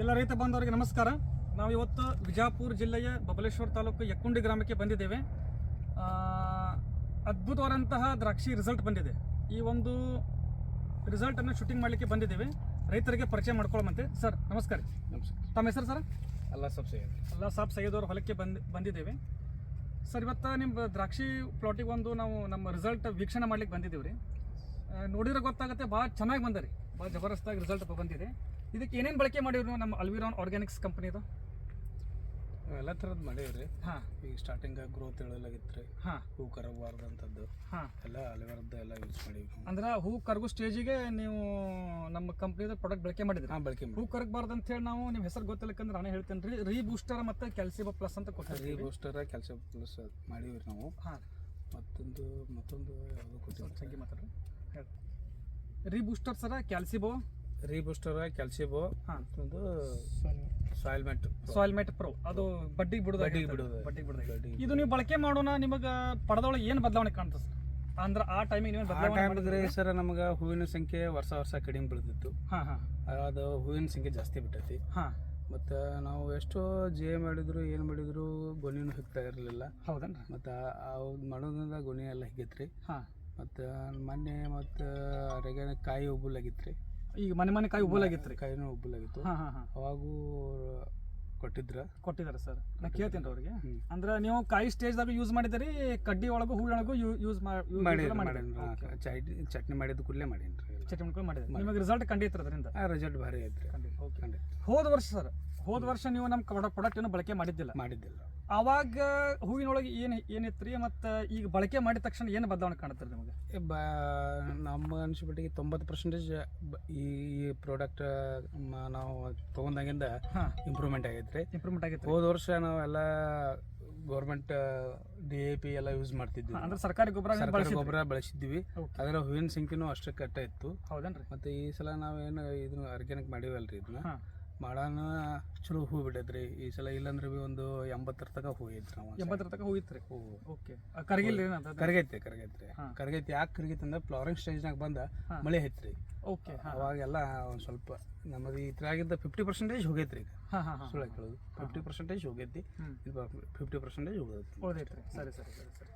ಎಲ್ಲ ರೈತ ಬಾಂಧವರಿಗೆ ನಮಸ್ಕಾರ. ನಾವು ಇವತ್ತು ವಿಜಾಪುರ ಜಿಲ್ಲೆಯ ಬಬಲೇಶ್ವರ ತಾಲೂಕು ಯಕ್ಕುಂಡಿ ಗ್ರಾಮಕ್ಕೆ ಬಂದಿದ್ದೇವೆ. ಅದ್ಭುತವಾದಂತಹ ದ್ರಾಕ್ಷಿ ರಿಸಲ್ಟ್ ಬಂದಿದೆ. ಈ ಒಂದು ರಿಸಲ್ಟನ್ನು ಶೂಟಿಂಗ್ ಮಾಡಲಿಕ್ಕೆ ಬಂದಿದ್ದೇವೆ. ರೈತರಿಗೆ ಪರಿಚಯ ಮಾಡ್ಕೊಳ್ಳುವಂತೆ. ಸರ್ ನಮಸ್ಕಾರ. ನಮಸ್ಕಾರ. ತಮ್ಮ ಹೆಸರು ಸರ್? ಅಲ್ಲ ಸಾಬ್ ಸೈಯದ್. ಅಲ್ಲ ಸಾಬ್ ಸೈಯದ್ ಅವ್ರ ಹೊಲಕ್ಕೆ ಬಂದು ಬಂದಿದ್ದೇವೆ. ಸರ್ ಇವತ್ತು ನಿಮ್ಮ ದ್ರಾಕ್ಷಿ ಪ್ಲಾಟಿಗೆ ಒಂದು ನಾವು ನಮ್ಮ ರಿಸಲ್ಟ್ ವೀಕ್ಷಣೆ ಮಾಡ್ಲಿಕ್ಕೆ ಬಂದಿದ್ದೀವಿ ರೀ. ನೋಡಿದ್ರೆ ಗೊತ್ತಾಗುತ್ತೆ ಭಾಳ ಚೆನ್ನಾಗಿ ಬಂದ ರೀ. ಭಾಳ ಜಬರ್ದಸ್ತಾಗಿ ರಿಸಲ್ಟ್ ಬಂದಿದೆ. ಇದಕ್ಕೆ ಏನೇನು ಬಳಕೆ ಮಾಡಿದ್ರು ನಮ್ಮ ಅಲ್ವಿರಾನ್ ಆರ್ಗ್ಯಾನಿಕ್ಸ್ ಕಂಪ್ನಿದು? ಎಲ್ಲ ಥರದ್ದು ಮಾಡೀವ್ರಿ. ಹಾಂ. ಈಗ ಸ್ಟಾರ್ಟಿಂಗ್ ಗ್ರೋತ್ ಹೇಳಲಾಗಿತ್ತು ರೀ ಹಾಂ. ಹೂ ಕರಗಬಾರ್ದಂಥದ್ದು ಹಾಂ. ಎಲ್ಲ ಅಲ್ವಿರದ್ದು ಎಲ್ಲ ಯೂಸ್ ಮಾಡೀವಿ ನಾವು ಅಂದ್ರೆ ಹೂ ಕರಗು ಸ್ಟೇಜಿಗೆ ನೀವು ನಮ್ಮ ಕಂಪ್ನಿದು ಪ್ರಾಡಕ್ಟ್ ಬಳಕೆ ಮಾಡಿದ್ರಿ. ಹಾಂ ಬಳಕೆ ಹೂ ಮಾಡಿ ಕರಗಬಾರ್ದು ಅಂತ ಹೇಳಿ ನಾವು ನಿಮ್ಮ ಹೆಸರು ಗೊತ್ತಿಲ್ಲಕ್ಕಂದ್ರೆ ನಾನೇ ಹೇಳ್ತೇನೆ ರೀ. ರೀ ಬೂಸ್ಟರ್ ಮತ್ತು ಕ್ಯಾಲ್ಸಿಬ ಪ್ಲಸ್ ಅಂತ ರೀ ಕೊಟ್ಟಿದ್ದೀವಿ ಬೂಸ್ಟರ್ ಕ್ಯಾಲ್ಸಿಯಮ್ ಪ್ಲಸ್ ಮಾಡೀವಿ ನಾವು. ಹಾಂ. ಮತ್ತೊಂದು ಮತ್ತೊಂದು ಯಾವುದು ಕೊಟ್ಟಿವಿ ಮಾತಾಡ್ರಿ. ಹೇಳಿ ರೀ ಬೂಸ್ಟರ್ ಸರ ಕ್ಯಾಲ್ಸಿಬೋ ರೀ ಬೂಸ್ಟರ್ ಕ್ಯಾಲ್ಸಿಯಬೋ ಹಾಂ. ಮತ್ತೊಂದು soil mate soil mate pro ಅದು ಬಡ್ಡಿಗೆ ಬಿಡೋದು ಬಡ್ಡಿಗೆ ಬಿಡೋದು. ಬಡ್ಡಿಗೆ ಬಿಡೋದು. ಇದು ನೀವು ಬಳಕೆ ಮಾಡೋಣ ನಿಮಗೆ ಪಡದೊಳಗೆ ಏನು ಬದಲಾವಣೆ ಕಾಣ್ತದೆ? ಸರ್ ಅಂದ್ರೆ ಆ ಟೈಮಿಗೆ ನೀವು ಆ ಬದಲಾವಣೆ ಮಾಡಿದ್ರೆ? ಸರ್ ನಮಗೆ ಹೂವಿನ ಸಂಖ್ಯೆ ವರ್ಷ ವರ್ಷ ಕಡಿಮೆ ಬೆಳೆದಿತ್ತು. ಹಾಂ ಹಾಂ. ಅದು ಹೂವಿನ ಸಂಖ್ಯೆ ಜಾಸ್ತಿ ಬಿಟ್ಟೈತಿ. ಹಾಂ. ಮತ್ತು ನಾವು ಎಷ್ಟೋ ಜೆ ಮಾಡಿದ್ರು ಏನು ಮಾಡಿದ್ರು ಗೊನೆನೂ ಹಿಗ್ತಾ ಇರಲಿಲ್ಲ. ಹೌದನ್ರಿ? ಮತ್ತು ಅವು ಮಾಡೋದ್ರಿಂದ ಗೊನೆ ಎಲ್ಲ ಹಿಗೈತ್ರಿ. ಹಾಂ. ಮತ್ತು ಮೊನ್ನೆ ಮತ್ತು ಅರೆಗೆ ಕಾಯಿ ಉಬ್ಬಲಾಗಿತ್ತು ರೀ ಈಗ ಮನೆ ಮನೆ ಕಾಯಿ ಉಬ್ಬಲಾಗಿತ್ತು ರೀ ಕಾಯಿನೂ ಉಬ್ಬಲಾಗಿತ್ತು. ಹಾಂ ಹಾಂ ಹಾಂ. ಅವಾಗೂ ಕೊಟ್ಟಿದ್ರ. ಕೊಟ್ಟಿದ್ದಾರೆ ಸರ್. ನಾ ಕೇಳ್ತೀನಿ ಅವ್ರಿಗೆ. ಅಂದ್ರೆ ನೀವು ಕಾಯಿ ಸ್ಟೇಜ್ದಾಗ ಯೂಸ್ ಮಾಡಿದ್ರಿ ಕಡ್ಡಿ ಒಳಗೂ ಹೂಳೊಳಗೂ ಯೂಸ್ ಮಾಡಿ ಚಟ್ನಿ ಮಾಡಿದ ಕೂಡಲೇ ಮಾಡೀನಿ ಚಟ್ನಿ ಮಾಡ್ಕೊಂಡು ಮಾಡಿದ್ರಿ ನಿಮಗೆ ರಿಸಲ್ಟ್ ಕಂಡಿತ್ತು ಅದರಿಂದ. ರಿಸಲ್ಟ್ ಭಾರಿ ಐತ್ರಿ. ಹೋದ ವರ್ಷ ಸರ್ ಹೋದ ವರ್ಷ ನೀವು ನಮ್ಮ ಪ್ರಾಡಕ್ಟ್ ಏನು ಬಳಕೆ ಮಾಡಿದ್ದಿಲ್ಲ. ಮಾಡಿದ್ದಿಲ್ಲ. ಅವಾಗ ಹೂವಿನೊಳಗೆ ಏನು ಏನಿತ್ತು ರೀ ಮತ್ತು ಈಗ ಬಳಕೆ ಮಾಡಿದ ತಕ್ಷಣ ಏನು ಬದಲಾವಣೆ ಕಾಣುತ್ತೆ ರೀ ನಿಮಗೆ? ಬ ನಮ್ಮ ಅನಿಸ್ಬಿಟ್ಟಿಗೆ ತೊಂಬತ್ತು ಪರ್ಸೆಂಟೇಜ್ ಈ ಪ್ರಾಡಕ್ಟ್ ನಾವು ತೊಗೊಂಡಾಗಿಂದ ಇಂಪ್ರೂವ್ಮೆಂಟ್ ಆಗೈತೆ ರೀ ಇಂಪ್ರೂವ್ಮೆಂಟ್ ಆಗೈತೆ ಹೋದ ವರ್ಷ ನಾವೆಲ್ಲ ಗೌರ್ಮೆಂಟ್ ಡಿ ಎ ಪಿ ಎಲ್ಲ ಯೂಸ್ ಮಾಡ್ತಿದ್ವಿ. ಅಂದ್ರೆ ಸರ್ಕಾರಿ ಗೊಬ್ಬರ ಸರ್ಕಾರಿ ಗೊಬ್ಬರ ಬಳಸಿದ್ವಿ. ಅದರ ಹೂವಿನ ಸಂಖ್ಯೆನೂ ಅಷ್ಟೇ ಕಟ್ಟ ಇತ್ತು. ಹೌದೇನ್ರಿ? ಮತ್ತು ಈ ಸಲ ನಾವೇನು ಇದನ್ನ ಆರ್ಗ್ಯಾನಿಕ್ ಮಾಡಿವಲ್ರಿ ಇದನ್ನ. ಮಾಡೋಣ ಚಲೋ ಹೂ ಬಿಟ್ಟೈತ್ರಿ ಈ ಸಲ ಇಲ್ಲಂದ್ರೆ ಬಿ ಒಂದು ಎಂಬತ್ತರ ತನಕ ಹೂ ಐತ್ರಿ ನಾವು ಎಂಬತ್ತರ ತನಕ ಹೂ. ರೀ ಹೂ ಓಕೆ ಕರಗಿಲ್ಲ ಏನಂತ ಕರಗೈತೆ ಕರಗೈತೆ ಹಾ. ಕರಗೈತಿ ಯಾಕೆ ಕರಗೈತೆ ಅಂದ್ರೆ ಫ್ಲವರಿಂಗ್ ಸ್ಟೇಜ್ನಾಗ ಬಂದ. ಮಳೆ ಐತ್ರಿ ಓಕೆ ಹಾಂ. ಅವಾಗೆಲ್ಲ ಒಂದು ಸ್ವಲ್ಪ ನಮ್ಮದು ಈ ಥರ ಫಿಫ್ಟಿ ಪರ್ಸೆಂಟೇಜ್ ಹೋಗೈತ್ರಿ ಈಗ. ಹಾಂ ಹಾಂ ಹಾಂ ಸುಳ್ಳು ಕೇಳೋದು. ಫಿಫ್ಟಿ ಪರ್ಸೆಂಟೇಜ್ ಹೋಗೈತಿ ಫಿಫ್ಟಿ ಪರ್ಸೆಂಟೇಜ್ ಹೋಗೈತಿ ಉಳ್ದೈತೆ ರೀ ಸರಿ ಸರಿ ಸರಿ ಸರಿ.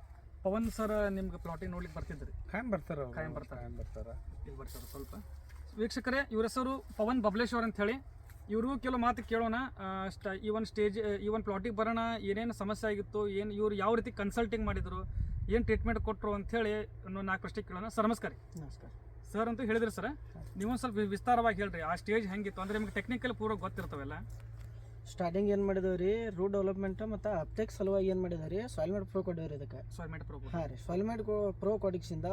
ಪವನ್ ಸರ್ ನಿಮ್ಗೆ ಪ್ಲಾಟಿಂಗ್ ನೋಡ್ಲಿಕ್ಕೆ ಬರ್ತಿದ್ರಿ? ಖಾಯಂ ಬರ್ತಾರ. ಖಾಯಂ ಬರ್ತಾರ. ಖಾಯಂ ಬರ್ತಾರ. ಇಲ್ಲಿ ಬರ್ತಾರೆ ಸ್ವಲ್ಪ. ವೀಕ್ಷಕರೇ ಇವ್ರ ಹೆಸರು ಪವನ್ ಬಬ್ಲೇಶ್ವರ್ ಅಂತ ಹೇಳಿ ಇವ್ರಿಗೂ ಕೆಲವು ಮಾತು ಕೇಳೋಣ. ಸ್ಟ ಈ ಒಂದು ಸ್ಟೇಜ್ ಈ ಒಂದು ಪ್ಲಾಟಿಗೆ ಬರೋಣ ಏನೇನು ಸಮಸ್ಯೆ ಆಗಿತ್ತು ಏನು ಇವ್ರು ಯಾವ ರೀತಿ ಕನ್ಸಲ್ಟಿಂಗ್ ಮಾಡಿದರು ಏನು ಟ್ರೀಟ್ಮೆಂಟ್ ಕೊಟ್ಟರು ಅಂಥೇಳಿ ನಾಲ್ಕು ಪ್ರಶ್ನೆ ಕೇಳೋಣ. ಸರ್ ನಮಸ್ಕಾರ ರೀ. ನಮಸ್ಕಾರ. ಸರ್ ಅಂತೂ ಹೇಳಿದ್ರಿ ಸರ್. ನೀವೊಂದು ಸ್ವಲ್ಪ ವಿಸ್ತಾರವಾಗಿ ಹೇಳ್ರಿ. ಆ ಸ್ಟೇಜ್ ಹೆಂಗಿತ್ತು? ಅಂದ್ರೆ ನಿಮ್ಗೆ ಟೆಕ್ನಿಕಲ್ ಪೂರ್ವ ಗೊತ್ತಿರ್ತಾವೆಲ್ಲ. ಸ್ಟಾರ್ಟಿಂಗ್ ಏನು ಮಾಡಿದೇವೆ ರೀ? ರೂಟ್ ಡೆವಲಪ್ಮೆಂಟ್ ಮತ್ತು ಅಪ್ಟೆಕ್ ಸಲುವಾಗಿ ಏನು ಮಾಡಿದೇವೆ ರೀ? ಸಾಯಿಲ್ ಮೇಡ್ ಪ್ರೋ ಕೊಟ್ಟೇವೆ ರೀ ಇದಕ್ಕೆ. ಸೋಲ್ಮೆಟ್ ಪ್ರೋ ಹಾಂ ರೀ ಸಾಯಿಲ್ ಮೇಡ್ ಪ್ರೋ ಕೊಡಿಕ್ಸಿಂದ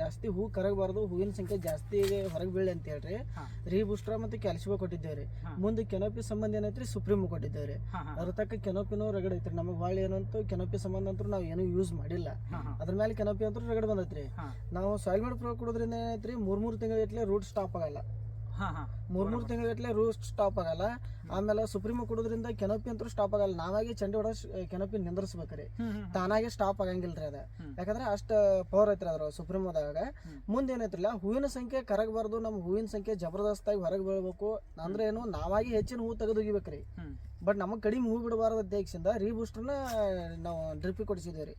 ಜಾಸ್ತಿ ಹೂ ಕರಗಬಾರ್ದು ಹೂವಿನ ಸಂಖ್ಯೆ ಜಾಸ್ತಿ ಹೊರಗೆ ಬೀಳಿ ಅಂತ ಹೇಳ್ರಿ. ಹಾಂ. ರೀ ಬೂಸ್ಟ್ರ ಮತ್ತು ಕ್ಯಾಲ್ಸಿಬೋ ಕೊಟ್ಟಿದ್ದೇವೆ ರೀ. ಮುಂದೆ ಕೆನೋಪಿ ಸಂಬಂಧ ಏನೈತ್ರಿ? ಸುಪ್ರೀಮ್ ಕೊಟ್ಟಿದ್ದೇವೆ ರೀ. ಅದ್ರ ತಕ್ಕ ಕೆನೋಪಿನೂ ರಗಡ್ ಐತ್ರಿ. ನಮಗೆ ಭಾಳ ಏನಂತೂ ಕೆನೋಪಿ ಸಂಬಂಧ ಅಂತೂ ನಾವು ಏನೂ ಯೂಸ್ ಮಾಡಿಲ್ಲ. ಅದ್ರ ಮೇಲೆ ಕೆನೋಪಿ ಅಂತೂ ರಗಡ್ ಬಂದೈತ್ರಿ. ನಾವು ಸಾಯಿಲ್ ಪ್ರೊ ಕೊಡೋದ್ರಿಂದ ಏನೈತ್ರಿ? ಮೂರ್ ಮೂರು ತಿಂಗಳ ರೂಟ್ ಸ್ಟಾಪ್ ಆಗಲ್ಲ. ಮೂರ್ ಮೂರು ತಿಂಗಳ ರೂಟ್ ಸ್ಟಾಪ್ ಆಗಲ್ಲ. ಆಮೇಲೆ ಸುಪ್ರೀಮ ಕೊಡೋದ್ರಿಂದ ಕೆನಪಿ ಅಂತೂ ಸ್ಟಾಪ್ ಆಗಲ್ಲ. ನಾವಾಗಿ ಚಂಡಿ ಹೊಡ ಕೆನೋಪಿ ನಿಂದ್ರಿಸ್ಬೇಕ್ರಿ. ತಾನಾಗೆ ಸ್ಟಾಪ್ ಆಗಂಗಿಲ್ರಿ ಅದ. ಯಾಕಂದ್ರೆ ಅಷ್ಟ ಪವರ್ ಐತ್ರಿ ಅದ್ರ ಸುಪ್ರೀಮದಾಗ. ಮುಂದೆ ಏನೈತ್ರಲ್ಲ ಹೂವಿನ ಸಂಖ್ಯೆ ಕರಗಬಾರ್ದು ನಮ್ಮ ಹೂವಿನ ಸಂಖ್ಯೆ ಜಬರ್ದಸ್ತಾಗಿ ಹೊರಗೆ ಬೀಳ್ಬೇಕು. ಅಂದ್ರೆ ಏನು ನಾವಾಗಿ ಹೆಚ್ಚಿನ ಹೂ ತೆಗೆದು ಒಗಿಬೇಕ್ರಿ ಹ್ಞೂ ಬಟ್ ನಮಗೆ ಕಡಿಮೆ ಹೂ ಬಿಡಬಾರ್ದು ಉದ್ದೇಶದಿಂದ ರೀಬೂಸ್ಟರ್ನ ನಾವು ಡ್ರಿಪ್ಪಿ ಕೊಡಿಸಿದ್ದೇವೆ ರೀ.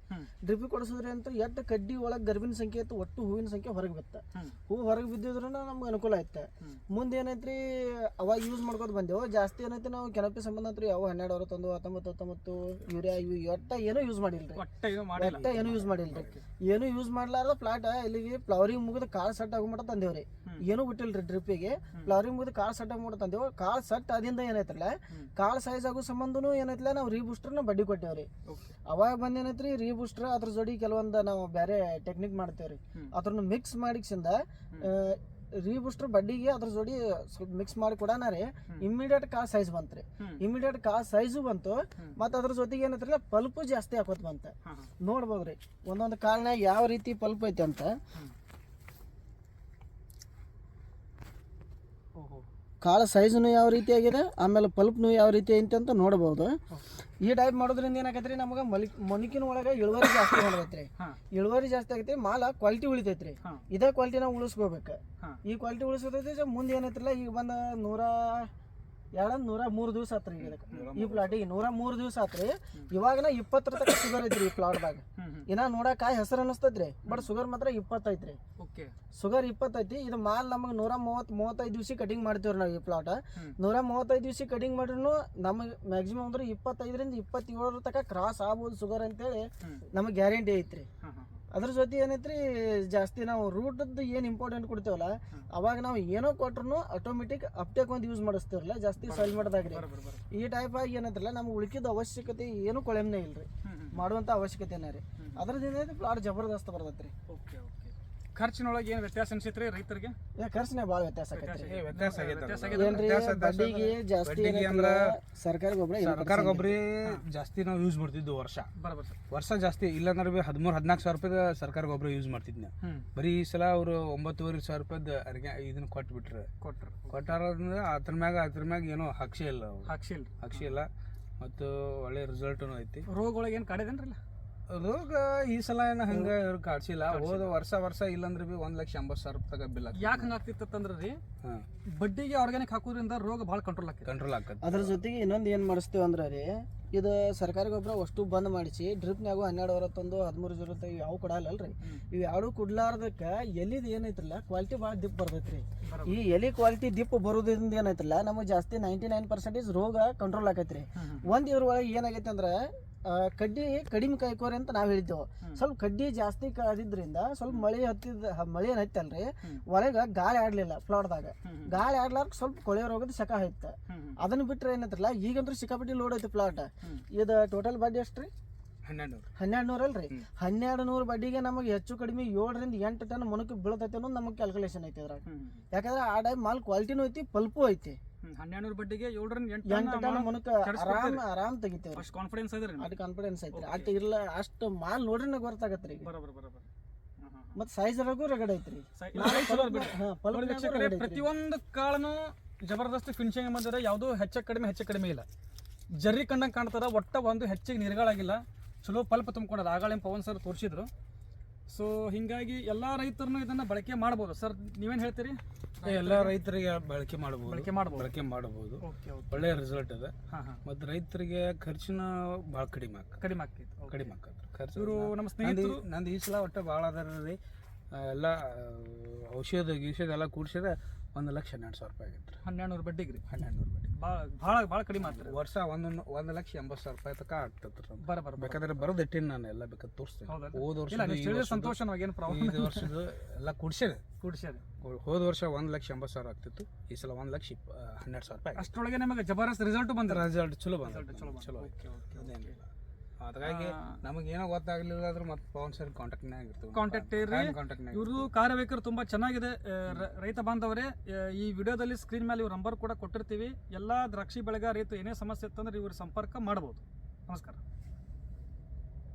ಡ್ರಿಪ್ಪಿ ಕೊಡಿಸಿದ್ರಿ ಅಂತ ಎಟ್ಟು ಕಡ್ಡಿ ಒಳಗೆ ಗರ್ಭಿನ ಸಂಖ್ಯೆ ಇತ್ತು ಒಟ್ಟು ಹೂವಿನ ಸಂಖ್ಯೆ ಹೊರಗೆ ಬಿತ್ತ. ಹೂ ಹೊರಗೆ ಬಿದ್ದಿದ್ರೂ ನಮ್ಗೆ ಅನುಕೂಲ ಐತೆ ಮುಂದೆ ಏನೈತ್ರಿ ಅವಾಗ ಯೂಸ್ ಮಾಡ್ಕೊತ ಬಂದೆವು ಜಾಸ್ತಿ ಏನೈತಿ ನಾವು ಕೆನಪಿ ಸಂಬಂಧ ಅಂತ ಯಾವ ಹನ್ನೆರಡು ಅರವತ್ತೊಂದು ಹತ್ತೊಂಬತ್ತು ಹತ್ತೊಂಬತ್ತು ಯೂರಿಯಾ ಇವು ಎಟ್ಟ ಏನೂ ಯೂಸ್ ಮಾಡಿಲ್ಲ. ಒಟ್ಟ ಏನೂ ಯೂಸ್ ಮಾಡಿಲ್ರಿ. ಏನೂ ಯೂಸ್ ಮಾಡ್ಲಾರ್ದ ಫ್ಲಾಟ್ ಇಲ್ಲಿಗೆ ಫ್ಲವರಿಂಗ್ ಮುಗಿದ ಕಾಳು ಸೆಟ್ ಆಗೋ ತಂದೇವ್ರಿ. ಹ್ಮ್. ಏನೂ ಬಿಟ್ಟಿಲ್ರಿ ಡ್ರಿಪ್ಪಿಗೆ. ಫ್ಲವರಿಂಗ್ ಮುಗಿದ ಕಾಳು ಸೆಟ್ ಆಗೋ ತಂದೇವು. ಕಾಳು ಸೆಟ್ ಆದಿಂದ ಏನಾಯ್ತಲ್ಲ. ಕಾಳು ಸೈಜ್ ಆಗೋ ಸಂಬಂಧನೂ ಏನೈತಿಲ್ಲ ನಾವು ರೀಬೂಸ್ಟರ್ನ ಬಡ್ಡಿ ಕೊಟ್ಟೇವ್ರಿ. ಅವಾಗ ಬಂದೇನೈತ್ರಿ ರೀಬೂಸ್ಟರ್ ಅದ್ರ ಜೋಡಿ ಕೆಲವೊಂದು ನಾವು ಬೇರೆ ಟೆಕ್ನಿಕ್ ಮಾಡ್ತೇವ್ರಿ. ರೀ ಅದ್ರನ್ನ ಮಿಕ್ಸ್ ಮಾಡಿಕ್ಸಿಂದ ರೀಬೂಸ್ಟರ್ ಬಡ್ಡಿಗೆ ಅದ್ರ ಜೋಡಿ ಸ್ವಲ್ಪ ಮಿಕ್ಸ್ ಮಾಡಿ ಕೊಡೋಣ ರೀ ಇಮಿಡಿಯೇಟ್ ಕಾ ಸೈಜ್ ಬಂತ್ರಿ. ರೀ ಇಮಿಡಿಯೇಟ್ ಕಾ ಸೈಜು ಬಂತು. ಮತ್ತು ಅದ್ರ ಜೊತೆಗೆ ಏನೈತ್ರಲ್ಲ ಪಲ್ಪು ಜಾಸ್ತಿ ಹಾಕೋತ್ ಬಂತ. ನೋಡ್ಬೋದು ರೀ ನೋಡ್ಬೋದ್ರಿ ಒಂದೊಂದು ಕಾರಣ ಯಾವ ರೀತಿ ಪಲ್ಪ್ ಐತೆ ಅಂತ ಹ್ಮ್. ಓಹೋ ಕಾಳು ಸೈಜ್ನು ಯಾವ ರೀತಿ ಆಗಿದೆ ಆಮೇಲೆ ಪಲ್ಪ್ನು ಯಾವ ರೀತಿ ಐತೆ ಅಂತ ನೋಡ್ಬೋದು ಈ ಟೈಪ್ ಮಾಡೋದ್ರಿಂದ ಏನಾಗೈತ್ರಿ ನಮಗೆ ಮಲಿಕ್ ಮೊನಿಕಿನ ಒಳಗೆ ಇಳುವರಿ ಜಾಸ್ತಿ ಮಾಡೈತ್ರಿ ಇಳುವರಿ ಜಾಸ್ತಿ ಆಗೈತಿ ಮಾಲ ಕ್ವಾಲಿಟಿ ಉಳಿತೈತೆ ರೀ ಇದೇ ಕ್ವಾಲಿಟಿ ನಾವು ಉಳಿಸ್ಕೋಬೇಕು. ಈ ಕ್ವಾಲಿಟಿ ಉಳಿಸೋದೈತಿ ಮುಂದೆ ಏನೈತ್ರಲ್ಲ ಈಗ ಬಂದ ನೂರ ಎರಡ್ ನೂರ ಮೂರು ದಿವಸ ಆತ್ರಿ ಇದಕ್ಕೆ. ಈ ಪ್ಲಾಟಿಗೆ ನೂರ ಮೂರು ದಿವಸ ಆತ್ರಿ. ಇವಾಗನ ಇಪ್ಪತ್ತರ ತನಕ ಶುಗರ್ ಐತ್ರಿ ಈ ಪ್ಲಾಟ್ ದಾಗ. ಇನ್ನ ನೋಡಕ್ ಕಾಯಿ ಹೆಸರು ಅನಿಸ್ತದ್ರಿ ಬಟ್ ಶುಗರ್ ಮಾತ್ರ ಇಪ್ಪತ್ತೈತ್ರಿ ಶುಗರ್ ಇಪ್ಪತ್ತೈತಿ ಇದು ಮಾಲ್ ನಮಗೆ ನೂರ ಮೂವತ್ ಮೂವತ್ತೈದು ದಿವ್ಸ ಕಟಿಂಗ್ ಮಾಡ್ತೀವ್ರಿ ನಾವು ಈ ಪ್ಲಾಟ್. ನೂರ ಮೂವತ್ತೈದು ದಿವ್ಸ ಕಟಿಂಗ್ ಮಾಡಿದ್ರು ನಮಗೆ ಮ್ಯಾಕ್ಸಿಮಮ್ ಅಂದ್ರೆ ಇಪ್ಪತ್ತೈದರಿಂದ ಇಪ್ಪತ್ತೇಳರ ತನಕ ಕ್ರಾಸ್ ಆಗ್ಬೋದು ಶುಗರ್ ಅಂತೇಳಿ ನಮಗ್ ನಮಗೆ ಗ್ಯಾರಂಟಿ ಐತ್ರಿ. ಅದ್ರ ಜೊತೆ ಏನೈತ್ರಿ ಜಾಸ್ತಿ ನಾವು ರೂಟದ್ದು ಏನು ಇಂಪಾರ್ಟೆಂಟ್ ಕೊಡ್ತೇವಲ್ಲ ಅವಾಗ ನಾವು ಏನೋ ಕೊಟ್ರು ಆಟೋಮೆಟಿಕ್ ಅಪ್ಟೇಕ್ ಒಂದು ಯೂಸ್ ಮಾಡಿಸ್ತೇವಲ್ಲ ಜಾಸ್ತಿ ಸೈಲ್ ಮಾಡಿದಾಗ್ರಿ. ಈ ಟೈಪ್ ಆಗಿ ಏನೈತ್ರಲ್ಲ ನಮ್ಗೆ ಉಳ್ಕಿದ ಅವಶ್ಯಕತೆ ಏನು ಕೊಳೆಮ್ನೇ ಇಲ್ರಿ. ಮಾಡುವಂಥ ಅವಶ್ಯಕತೆನೇ ರೀ. ಅದ್ರದಿಂದ ಪ್ಲಾಟ್ ಜಬರ್ದಸ್ತ್ ಬರ್ತೈತ್ರಿ. ಓಕೆ. ಖರ್ಚಿನೊಳಗೆ ಏನು ವ್ಯತ್ಯಾಸ ಅನ್ಸೈತ್ರಿ ರೈತರಿಗೆ? ಏ ಖರ್ಚನೇ ಭಾಳ ವ್ಯತ್ಯಾಸ ವ್ಯತ್ಯಾಸ ವ್ಯತ್ಯಾಸ. ಆಗೈತೆ. ಏನ್ರಿ ಬಡ್ಡಿಗೆ ಜಾಸ್ತಿ ಬಡ್ಡಿಗೆ ಅಂದ್ರ ಸರ್ಕಾರಿ ಗೊಬ್ಬರ ಸರ್ಕಾರ ಗೊಬ್ಬರ ಜಾಸ್ತಿ ನಾವು ಯೂಸ್ ಮಾಡ್ತಿದ್ವು ವರ್ಷ. ಬರೋಬ್ಬರ ಸರ್. ವರ್ಷ ಜಾಸ್ತಿ ಇಲ್ಲಾಂದ್ರೆ ಬಿ ಹದಿಮೂರು ಹದಿನಾಲ್ಕು ಸಾವಿರ ರೂಪಾಯಿ ಸರ್ಕಾರ ಗೊಬ್ಬರ ಯೂಸ್ ಮಾಡ್ತಿದ್ನ. ಬರೀ ಈ ಸಲ ಅವರು ಒಂಬತ್ತುವರೆ ಸಾವಿರ ರೂಪಾಯ್ದು ಅರ್ಗೆ ಇದನ್ನ ಕೊಟ್ಬಿಟ್ರೆ. ಕೊಟ್ರು. ಕೊಟ್ಟಾರಂದ್ರೆ ಅದ್ರ ಮ್ಯಾಗ ಅದ್ರ ಮ್ಯಾಗ ಏನೋ ಹಕ್ಷಿ ಇಲ್ಲ ಹಕ್ಷಿ ಹಾಕ್ಸಿಲ್ರಿ ಹಾಕ್ಸೇ ಇಲ್ಲ. ಮತ್ತು ಒಳ್ಳೆ ರಿಸಲ್ಟೂ ಐತಿ. ರೋಗಗಳಿಗೆ ಏನು ಕಾಡಿದೇನ್ರಲ್ಲ ರೋಗ ಈ ಸಲ ಏನ ಹಂಗ ಇವ್ರು ಕಾಡ್ಸಿಲ್ಲ. ಹೋದ ವರ್ಷ ವರ್ಷ ಇಲ್ಲಂದ್ರೆ ಬಿ ಒಂದ್ ಲಕ್ಷ ಎಂಬತ್ ಸಾವಿರ ರೂಪಾಯಿ ಬಿಲ್ ಯಾಕೆ ಹಂಗೆ ಆಗ್ತಿತ್ತಂದ್ರೆ ರೀ? ಬಡ್ಡಿಗೆ ಆರ್ಗ್ಯಾನಿಕ್ ಹಾಕೋದ್ರಿಂದ ರೋಗ ಬಹಳ ಕಂಟ್ರೋಲ್ ಆಗ್ತದೆ ಕಂಟ್ರೋಲ್ ಆಗ್ತದೆ ಅದ್ರ ಜೊತೆಗೆ ಇನ್ನೊಂದು ಏನು ಮಾಡಿಸ್ತೇವೆ ಅಂದ್ರ ರೀ ಇದು ಸರ್ಕಾರಿ ಗೊಬ್ಬರ ಅಷ್ಟು ಬಂದ್ ಮಾಡಿಸಿ ಡ್ರಿಪ್ನ್ಯಾಗು ಹನ್ನೆರಡು ಅರವತ್ತೊಂದು ಹದಿಮೂರು ಜೀರೋ ಯಾವ ಕೊಡಲ್ಲಲ್ರಿ ಇವು ಎರಡು ಕುಡ್ಲಾರ್ದಕ್ಕೆ ಎಲಿದು ಏನೈತ್ರಲ್ಲ ಕ್ವಾಲಿಟಿ ಭಾಳ ದಿಪ್ ಬರ್ತೈತ್ರಿ. ಈ ಎಲಿ ಕ್ವಾಲಿಟಿ ದಿಪ್ ಬರೋದ್ರಿಂದ ಏನೈತಿಲ್ಲ ನಮಗೆ ಜಾಸ್ತಿ ನೈಂಟಿ ನೈನ್ ಪರ್ಸೆಂಟೇಜ್ ರೋಗ ಕಂಟ್ರೋಲ್ ಆಕೈತ್ರಿ. ಒಂದ್ ಇದ್ರೊಳಗೆ ಏನಾಗೈತೆ ಅಂದ್ರೆ ಕಡ್ಡಿ ಕಡಿಮೆ ಕಾಯ್ಕೋರಿ ಅಂತ ನಾವು ಹೇಳಿದ್ದೆವು. ಸ್ವಲ್ಪ ಕಡ್ಡಿ ಜಾಸ್ತಿ ಕಾದಿದ್ರಿಂದ ಸ್ವಲ್ಪ ಮಳೆ ಹತ್ತಿದ ಮಳೆ ಏನು ಹತ್ತಲ್ರಿ ಒಳಗೆ ಗಾಳಿ ಆಡ್ಲಿಲ್ಲ ಫ್ಲಾಟ್ದಾಗ ಗಾಳಿ ಆಡ್ಲಾರ್ಕ ಸ್ವಲ್ಪ ಕೊಳೆ ರೋಗದ ಶಕ ಐತ ಅದನ್ನ ಬಿಟ್ರೆ ಏನೈತ್ರಲ್ಲ ಈಗಂತೂ ಸಿಕ್ಕಾಪಟ್ಟಿ ಲೋಡ್ ಐತಿ ಪ್ಲಾಟ್ ಇದು ಟೋಟಲ್ ಬಡ್ಡಿ ರೀ ಹನ್ನೆರಡು ನೂರು ಹನ್ನೆರಡು ನೂರ ಅಲ್ರಿ? ಹನ್ನೆರಡು ನೂರು ಬಡ್ಡಿಗೆ ನಮಗೆ ಹೆಚ್ಚು ಕಡಿಮೆ ಏಳರಿಂದ ಎಂಟು ಟನ್ ಮುನಕ್ಕೆ ಬೀಳತೈತೆ ಅನ್ನೋದು ನಮಗೆ ಕ್ಯಾಲ್ಕುಲೇಷನ್ ಐತಿ ಅದ್ರಾಗ ಯಾಕಂದ್ರೆ ಆ ಟೈಮ್ ಮಾಲ್ ಕ್ವಾಲಿಟಿನೂ ಐತಿ ಪಲ್ಪು ಐತಿ. ಹನ್ನೆರಡು ಬಡ್ಡಿಗೆ ಏಳರಿಂದ ಎಂಟು ಟನ್ ಮನಕ. ಆರಾಮ್ ಆರಾಮ್ ತೆಗಿತೇವ್ರಿ. ಅಷ್ಟು ಕಾನ್ಫಿಡೆನ್ಸ್ ಐತ್ರಿ ಅದು ಕಾನ್ಫಿಡೆನ್ಸ್ ಐತ್ರಿ. ಅಟ್ ಇಲ್ಲ ಅಷ್ಟು ಮಾಲ್ ನೋಡ್ರಿ ನಾ ಗೊತ್ತಾಗತ್ತೆ ರೀ ಬರೋಬ್ಬರ ಬರೋಬ್ಬರ ಮತ್ತೆ ಸೈಜ್ ರಗು ರಗಡ್ ಐತ್ರಿ. ಪ್ರತಿಯೊಂದು ಕಾಳನು ಜಬರ್ದಸ್ತ್ ಫಿನಿಶಿಂಗ್ ಬಂದಿದೆ. ಯಾವುದೂ ಹೆಚ್ಚು ಕಡಿಮೆ ಹೆಚ್ಚು ಕಡಿಮೆ ಇಲ್ಲ. ಜರ್ರಿ ಕಂಡಂಗೆ ಕಾಣ್ತದ. ಒಟ್ಟ ಒಂದು ಹೆಚ್ಚಿಗೆ ನಿರ್ಗಾಳಾಗಿಲ್ಲ. ಚಲೋ ಪಲ್ಪ್ ತುಂಬಿಕೊಡೋದು. ಆಗಾಳೆ ಪವನ್ ಸರ್ ತೋರಿಸಿದ್ರು. ಸೊ ಹಿಂಗಾಗಿ ಎಲ್ಲ ರೈತರನ್ನು ಇದನ್ನ ಬಳಕೆ ಮಾಡಬಹುದು ಸರ್ ನೀವೇನ್ ಹೇಳ್ತೀರಿ? ಎಲ್ಲ ರೈತರಿಗೆ ಬಳಕೆ ಮಾಡಬಹುದು ಬಳಕೆ ಮಾಡಬಹುದು ಬಳಕೆ ಮಾಡಬಹುದು ಒಳ್ಳೆ ರಿಸಲ್ಟ್ ಇದೆ. ಮತ್ತೆ ರೈತರಿಗೆ ಖರ್ಚಿನ ಭಾಳ ಕಡಿಮೆ ಆಕ ಕಡಿಮೆ ಆಗ್ತೈತೆ. ಕಡಿಮೆ ಆಕತ್ರಿ ಖರ್ಚು ನಮ್ಮ ಸ್ನೇಹಿತರು ನಂದು ಈ ಸಲ ಒಟ್ಟು ಭಾಳ ಅದಾರ ರೀ ಎಲ್ಲ ಔಷಧ ಗಿಷಧ ಎಲ್ಲ ಕೂಡ್ಸಿದ್ರೆ ಒಂದು ಲಕ್ಷ ಹನ್ನೆರಡು ಸಾವಿರ ರೂಪಾಯಿ ಆಗಿತ್ತು ರೀ. ಹನ್ನೆರಡು ನೂರು ಬಡ್ಡಿಗೆ ರೀ ಹನ್ನೆರಡು ನೂರು ಬಡ್ಡಿ. ಭಾಳ ಭಾಳ ಭಾಳ ಕಡಿಮೆ ಆಗ್ತದೆ ವರ್ಷ ಒಂದೊಂದು ಒಂದು ಲಕ್ಷ ಎಂಬತ್ತು ಸಾವಿರ ರೂಪಾಯಿ ತನಕ ಆಗ್ತದೆ ರೀ ಬರ ಬರ ಬೇಕಾದ್ರೆ ಬರೋದು ಇಟ್ಟಿನಿ ನಾನು ಎಲ್ಲ ಬೇಕಾದ್ರೆ ತೋರಿಸ್ತೇನೆ. ಹೌದಾ? ಹೋದ ಇಲ್ಲ ವರ್ಷ ನೀವು ಏನು ಸಂತೋಷ ನಾವೇನು ಪ್ರಾಬ್ಲಮ್ ಐದು ವರ್ಷದ ಎಲ್ಲ ಕೂಡ್ಸಿದೆ ಕುಡಿಸಿದೆ ಹೋದ ವರ್ಷ ಒಂದು ಲಕ್ಷ ಎಂಬತ್ತು ಸಾವಿರ ಆಗ್ತಿತ್ತು ಈ ಸಲ ಒಂದು ಲಕ್ಷ ಇಪ್ಪ ಹನ್ನೆರಡು ಸಾವಿರ ರೂಪಾಯಿ ಅಷ್ಟರೊಳಗೆ ನಿಮಗೆ ಜಬರ್ದಸ್ತ್ ರಿಸಲ್ಟ್ ಬಂದಿರ ರಿಸಲ್ಟ್ ಚಲೋ ಬಂದ ಚಲೋ. ಚಲೋ ಓಕೆ ಓಕೆ. ಅದೇನಿಲ್ಲ ಹಾಗಾಗಿ ನಮಗೆ ಏನೋ ಗೊತ್ತಾಗ್ಲಿಲ್ಲ ಆದ್ರೆ ಮತ್ತೆ ಪವನ್ ಸರ್ ಕಾಂಟ್ಯಾಕ್ಟ್ ಆಗಿರ್ತೀವಿ. ಕಾಂಟ್ಯಾಕ್ಟ್ ಇರ್ರಿ. ಇವರು ಕಾರ್ಯವೈಖರಿ ತುಂಬಾ ಚೆನ್ನಾಗಿದೆ. ರೈತ ಬಾಂಧವರೇ ಈ ವಿಡಿಯೋದಲ್ಲಿ ಸ್ಕ್ರೀನ್ ಮೇಲೆ ಇವ್ರ ನಂಬರ್ ಕೂಡ ಕೊಟ್ಟಿರ್ತೀವಿ. ಎಲ್ಲ ದ್ರಾಕ್ಷಿ ಬೆಳೆಗಾರ ರೈತ ಏನೇ ಸಮಸ್ಯೆ ಇತ್ತಂದ್ರೆ ಇವ್ರ ಸಂಪರ್ಕ ಮಾಡಬಹುದು ನಮಸ್ಕಾರ.